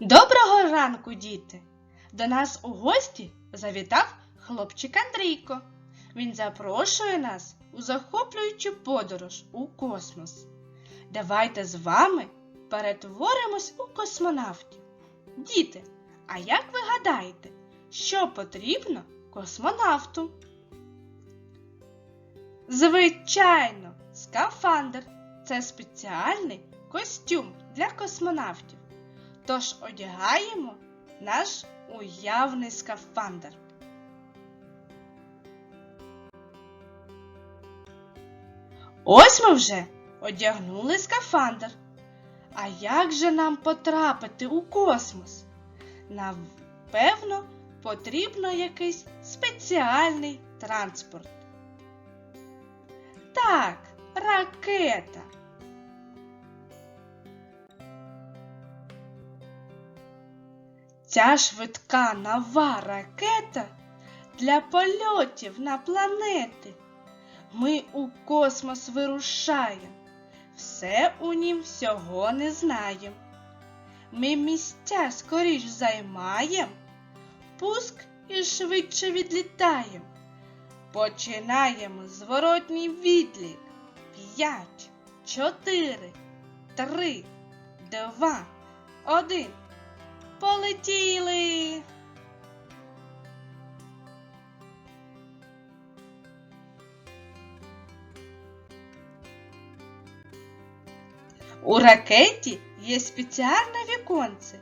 Доброго ранку, діти! До нас у гості завітав хлопчик Андрійко. Він запрошує нас у захоплюючу подорож у космос. Давайте з вами перетворимось у космонавтів. Діти, а як ви гадаєте, що потрібно космонавту? Звичайно, скафандр це спеціальний костюм для космонавтів. Тож одягаємо наш уявний скафандр. Ось ми вже одягнули скафандр. А як же нам потрапити у космос? Напевно, потрібно якийсь спеціальний транспорт. Так, ракета. Ця швидка нова ракета для польотів на планети. Ми у космос вирушаємо, все у нім всього не знаємо. Ми місця скоріш займаєм, пуск і швидше відлітаєм. Починаємо зворотній відлік. П'ять, чотири, три, два, один. Полетіли! У ракеті є спеціальне віконце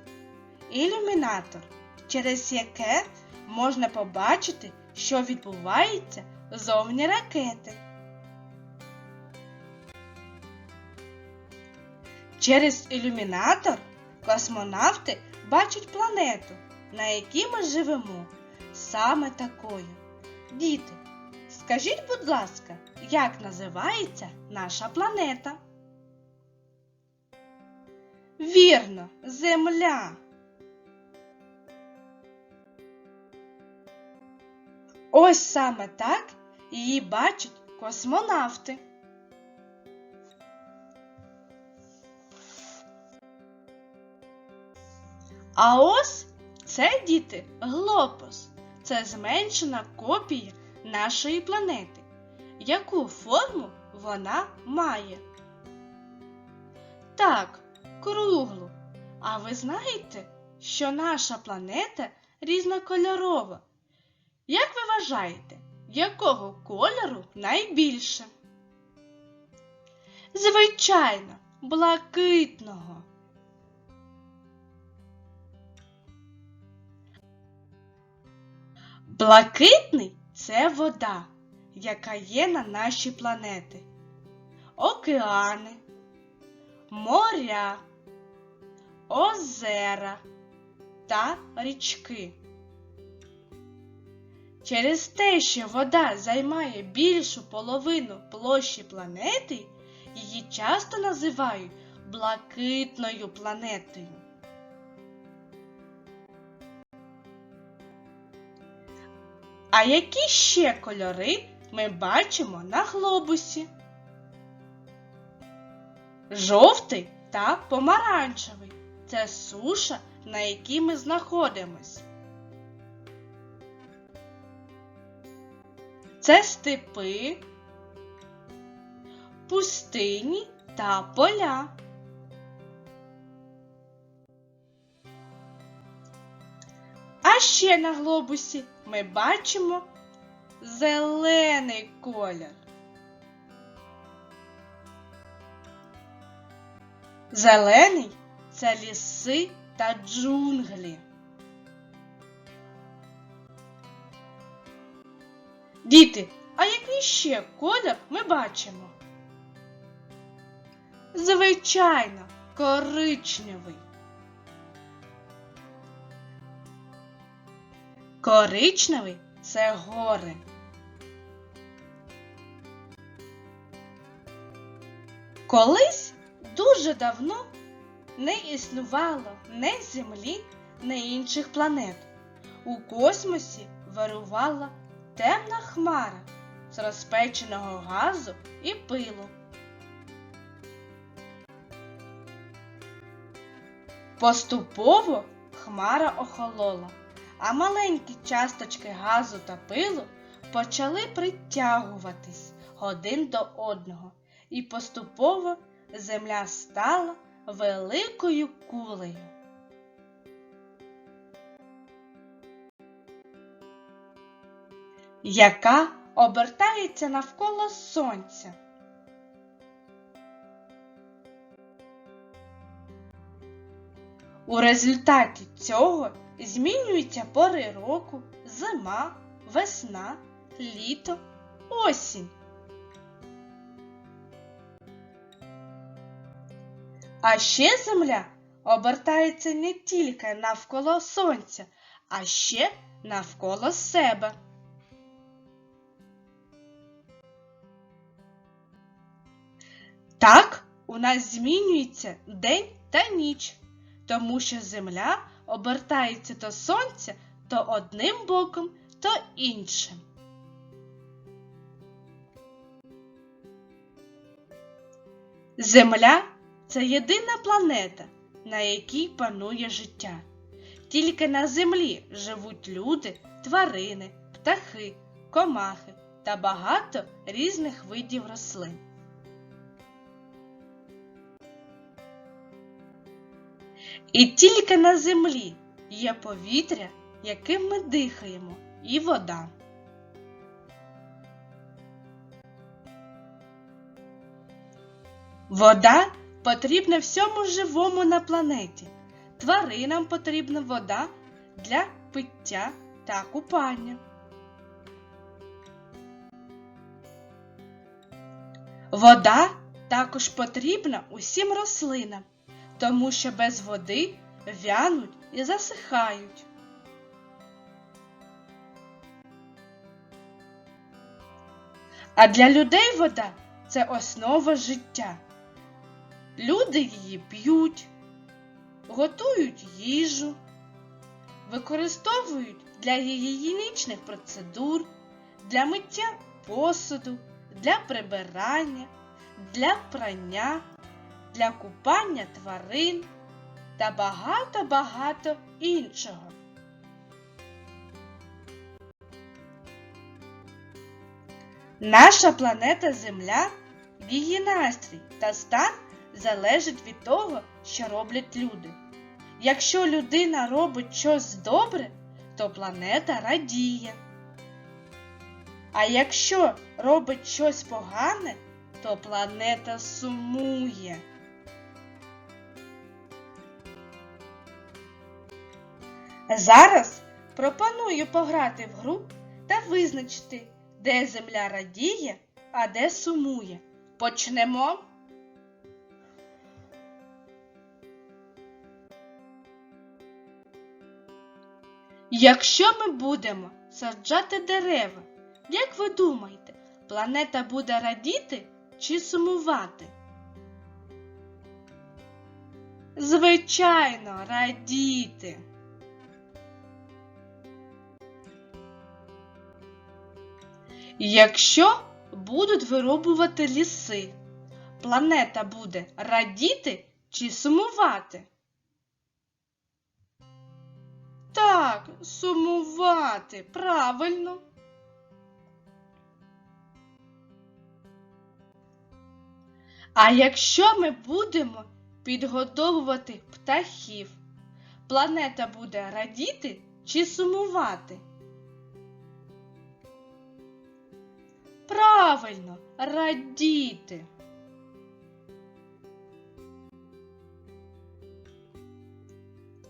ілюмінатор, через яке можна побачити, що відбувається зовні ракети. Через ілюмінатор космонавти бачать планету, на якій ми живемо, саме такою. Діти, скажіть, будь ласка, як називається наша планета? Вірно, Земля. Ось саме так її бачать космонавти. А ось це діти глобус. Це зменшена копія нашої планети. Яку форму вона має? Так, круглу. А ви знаєте, що наша планета різнокольорова? Як ви вважаєте, якого кольору найбільше? Звичайно, блакитного. Блакитний це вода, яка є на нашій планеті. Океани, моря, озера та річки. Через те, що вода займає більшу половину площі планети, її часто називають блакитною планетою. А які ще кольори ми бачимо на глобусі? Жовтий та помаранчевий це суша, на якій ми знаходимось. Це степи, пустині та поля. Ще на глобусі ми бачимо зелений колір. Зелений це ліси та джунглі. Діти, а який ще колір ми бачимо? Звичайно, коричневий. Коричневий це гори. Колись дуже давно не існувало ні Землі, ні інших планет. У космосі вирувала темна хмара з розпеченого газу і пилу. Поступово хмара охолола, а маленькі часточки газу та пилу почали притягуватись один до одного, і поступово земля стала великою кулею. яка обертається навколо сонця. У результаті цього змінюються пори року, зима, весна, літо, осінь. А ще Земля обертається не тільки навколо Сонця, а ще навколо себе. Так у нас змінюється день та ніч, тому що Земля обертається то Сонця то одним боком, то іншим. Земля це єдина планета, на якій панує життя. Тільки на землі живуть люди, тварини, птахи, комахи та багато різних видів рослин. І тільки на землі є повітря, яким ми дихаємо, і вода. Вода потрібна всьому живому на планеті. Тваринам потрібна вода для пиття та купання. Вода також потрібна усім рослинам, тому що без води вянуть і засихають. А для людей вода це основа життя. Люди її п'ють, готують їжу, використовують для гігієнічних процедур, для миття посуду, для прибирання, для прання, для купання тварин та багато-багато іншого. Наша планета Земля, її настрій та стан залежить від того, що роблять люди. Якщо людина робить щось добре, то планета радіє. А якщо робить щось погане, то планета сумує. Зараз пропоную пограти в гру та визначити, де земля радіє, а де сумує. Почнемо. Якщо ми будемо саджати дерева, як ви думаєте, планета буде радіти чи сумувати? Звичайно, радіти. Якщо будуть вирубувати ліси, планета буде радіти чи сумувати? Так, сумувати, правильно. А якщо ми будемо підгодовувати птахів, планета буде радіти чи сумувати? Правильно, радіти.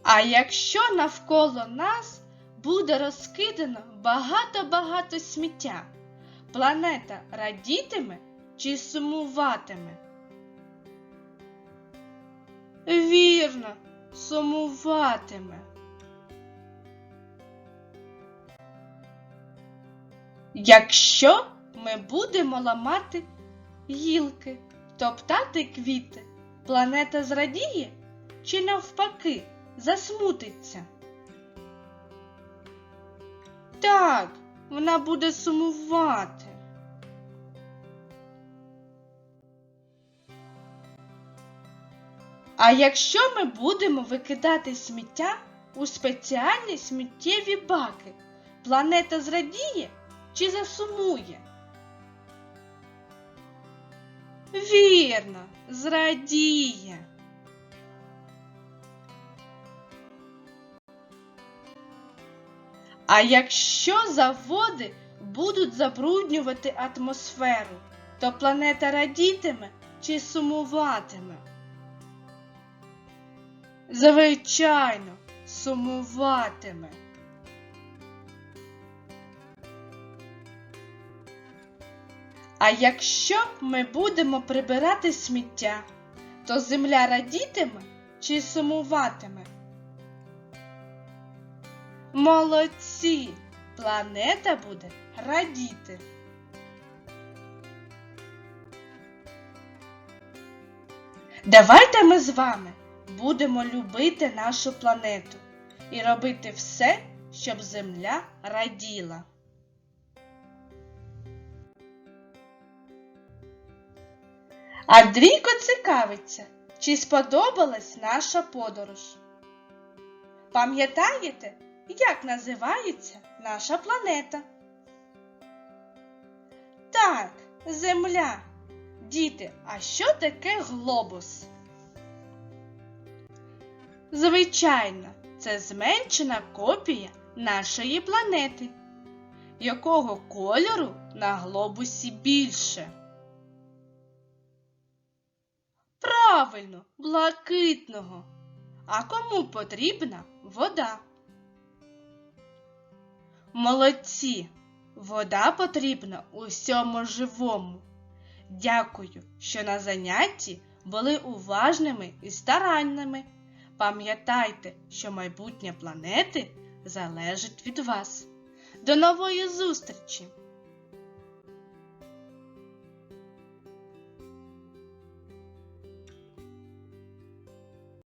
А якщо навколо нас буде розкидано багато-багато сміття, планета радітиме чи сумуватиме? Вірно, сумуватиме. Якщо ми будемо ламати гілки, топтати квіти, планета зрадіє чи навпаки засмутиться? Так, вона буде сумувати. А якщо ми будемо викидати сміття у спеціальні сміттєві баки, планета зрадіє чи засумує? Вірно, зрадіє. А якщо заводи будуть забруднювати атмосферу, то планета радітиме чи сумуватиме? Звичайно, сумуватиме. А якщо ми будемо прибирати сміття, то земля радітиме чи сумуватиме? Молодці! Планета буде радіти. Давайте ми з вами будемо любити нашу планету і робити все, щоб Земля раділа. Андрійко цікавиться, чи сподобалась наша подорож. Пам'ятаєте, як називається наша планета? Так, Земля. Діти, а що таке глобус? Звичайно, це зменшена копія нашої планети. Якого кольору на глобусі більше? Правильно, блакитного. А кому потрібна вода? Молодці! Вода потрібна усьому живому. Дякую, що на занятті були уважними і старанними. Пам'ятайте, що майбутнє планети залежить від вас. До нової зустрічі!